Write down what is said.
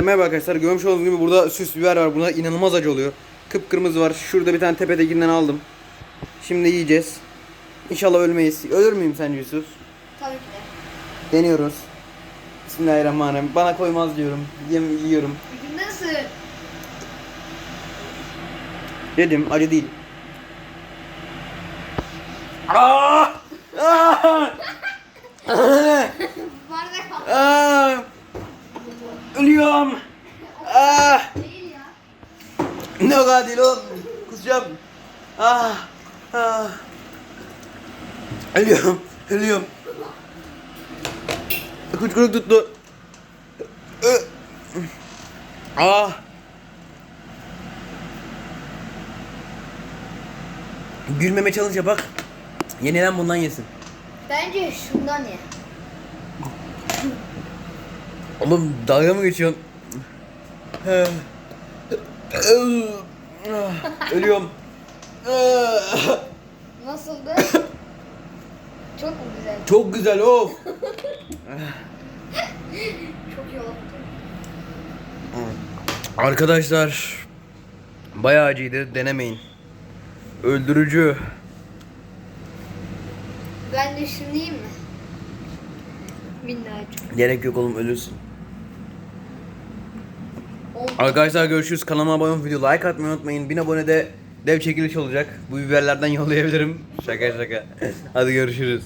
Merhaba arkadaşlar görmüş olduğunuz gibi burada süs biber var. Buna inanılmaz acı oluyor. Kıpkırmızı var. Şurada bir tane tepedekinden aldım. Şimdi yiyeceğiz. İnşallah ölmeyiz. Ölür müyüm sence Yusuf? Tabii ki de. Deniyoruz. Bismillahirrahmanirrahim. Bana koymaz diyorum. Yem yiyorum. Isır. Dedim acı değil. Aa! Aa! Ölüyorum. Ya. Ne o kadar değil oğlum. Kusacağım. Ah. Ah. Ölüyorum. Ölüyorum. Kuşkuluk tuttu. Ah. Gülmeme çalışa bak. Yeniden bundan yesin. Bence şundan ye. Oğlum dalga mı geçiyorsun? Ölüyorum. Nasıldı? Çok mu güzel? Çok güzel of. Çok iyi oldu. Arkadaşlar bayağı acıydı denemeyin. Öldürücü. Ben yiyeyim mi? Minnacık. Gerek yok oğlum ölürsün. Arkadaşlar görüşürüz. Kanalıma abone olup video like atmayı unutmayın. 1000 abonede dev çekiliş olacak. Bu biberlerden yollayabilirim. Şaka şaka. Hadi görüşürüz.